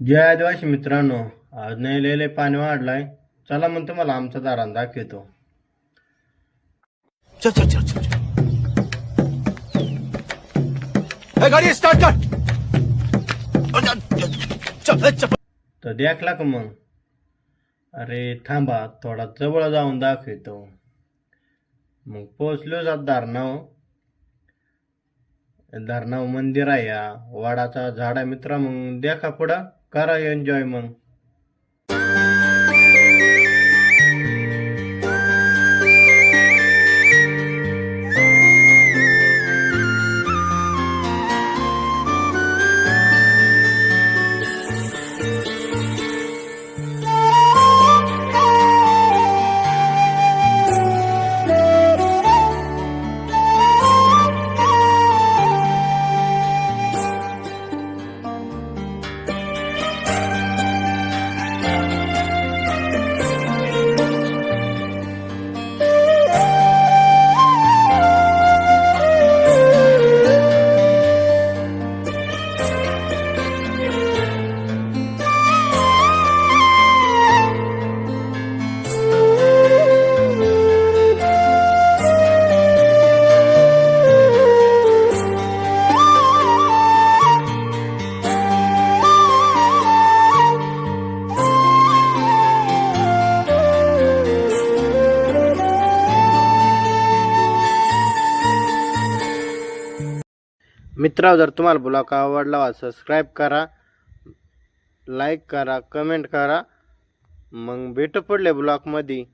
जय आदिवासी मित्रांनो आज नेलेले पाणी वाढलाय. चला मग तुम्हाला आमचा दारान दाखवतो. चल चल चल चल चल. ए, गाडी स्टार्ट कर. चल चल तर देखला का मग? अरे थांबा थोडा जवळ जाऊन दाखवतो. मग पोचलो जात दारनाव. दारनाव मंदिर आहे या. वाडाचा झाडा मित्रा मग देखा पुढं. करा एन्जॉय मग मित्रा जर तुम्हाला ब्लॉग आवडला सबस्क्राईब करा लाईक करा कमेंट करा. मग भेट पडले ब्लॉगमध्ये.